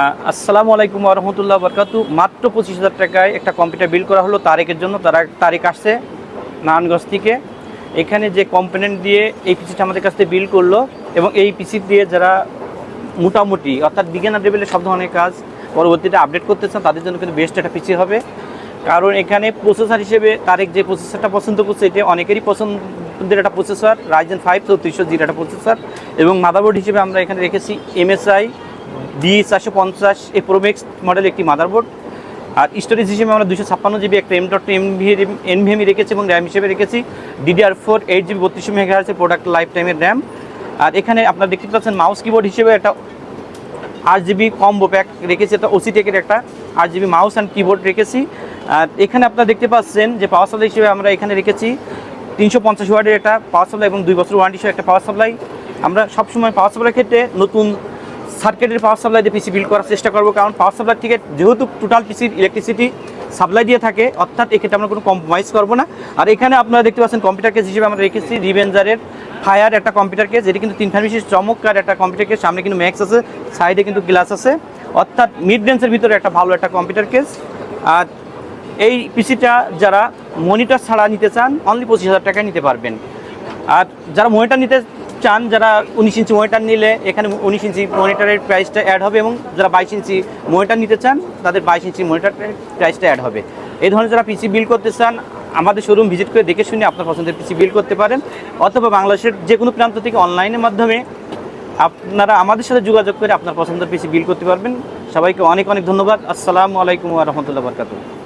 আসসালামু আলাইকুম রহমতুল্লাহ বরকাতু মাত্র পঁচিশ হাজার টাকায় একটা কম্পিউটার বিল করা হলো তারেকের জন্য তারা তারিখ আসছে নারায়ণগঞ্জ থেকে। এখানে যে কম্পোনেন্ট দিয়ে এই পিসিটা আমাদের কাছ থেকে বিল করল এবং এই পিসি দিয়ে যারা মোটামুটি, অর্থাৎ বিজ্ঞান লেভেলের সব ধরনের কাজ পরবর্তীতে আপডেট করতে চান তাদের জন্য কিন্তু বেস্ট একটা পিসি হবে। কারণ এখানে প্রসেসর হিসেবে তারেক যে প্রসেসরটা পছন্দ করছে, এটা অনেকেরই পছন্দের একটা প্রসেসর রাইজেন ফাইভ চৌত্রিশশো জির একটা প্রসেসর এবং মাদারবোর্ড হিসেবে আমরা এখানে রেখেছি এমএসআই ডি চারশো পঞ্চাশ এ প্রোমেক্স মডেল একটি মাদারবোর্ড আর স্টোরেজ হিসেবে আমরা দুশো ছাপ্পান্ন জিবি একটা এম ডট এমভি এনভিএমই রেখেছি এবং র্যাম হিসেবে রেখেছি। ডিডিআর ফোর এইট জিবি বত্রিশশো মেগা আছে প্রোডাক্ট লাইফ টাইমের র্যাম আর এখানে আপনারা দেখতে পাচ্ছেন মাউস কিবোর্ড হিসেবে একটা আট জিবি কম্বো প্যাক রেখেছি, একটা ওসি টেকের একটা আট জিবি মাউস অ্যান্ড কিবোর্ড রেখেছি। আর এখানে আপনারা দেখতে পাচ্ছেন যে পাওয়ার সাপ্লাই হিসেবে আমরা এখানে রেখেছি তিনশো পঞ্চাশ ওয়ার্ডের একটা পাওয়ার সাপ্লাই এবং দুই বছর ওয়ারেন্টি সহ একটা পাওয়ার সাপ্লাই আমরা সবসময় পাওয়ার সাপ্লাই ক্ষেত্রে নতুন সার্কিটের পাওয়ার সাপ্লাই দিয়ে পিসি বিল্ড করার চেষ্টা করব, কারণ পাওয়ার সাপ্লাই থেকে যেহেতু টোটাল পিসির ইলেকট্রিসিটি সাপ্লাই দিয়ে থাকে, অর্থাৎ এক্ষেত্রে আমরা কোনো কম্প্রোমাইজ করব না। আর এখানে আপনারা দেখতে পাচ্ছেন কম্পিউটার কেস হিসেবে আমরা রেখেছি রিভেঞ্জারের ফায়ার একটা কম্পিউটার কেস যেটি কিন্তু তিন ফ্যান বিশিষ্ট চমৎকার একটা কম্পিউটার কেস সামনে কিন্তু ম্যাক্স আছে সাইডে কিন্তু গ্লাস আছে। অর্থাৎ মিড রেঞ্জের ভিতরে একটা ভালো একটা কম্পিউটার কেস আর এই পিসিটা যারা মনিটর ছাড়া নিতে চান অনলি পঁচিশ হাজার টাকায় নিতে পারবেন। আর যারা মনিটর নিতে চান যারা উনিশ ইঞ্চি মনিটার নিলে, এখানে উনিশ ইঞ্চি মনিটারের প্রাইসটা অ্যাড হবে এবং যারা বাইশ ইঞ্চি মনিটার নিতে চান, তাদের বাইশ ইঞ্চি মনিটরের প্রাইসটা অ্যাড হবে। এই ধরনের যারা পিসি বিল করতে চান, আমাদের শোরুম ভিজিট করে দেখে শুনে আপনার পছন্দের পিসি বিল করতে পারেন, অথবা বাংলাদেশের যে কোনো প্রান্ত থেকে অনলাইনের মাধ্যমে আপনারা আমাদের সাথে যোগাযোগ করে আপনার পছন্দের পিসি বিল করতে পারবেন। সবাইকে অনেক অনেক ধন্যবাদ। আসসালামু আলাইকুম রহমতুল্লাহ বরকাতুহ।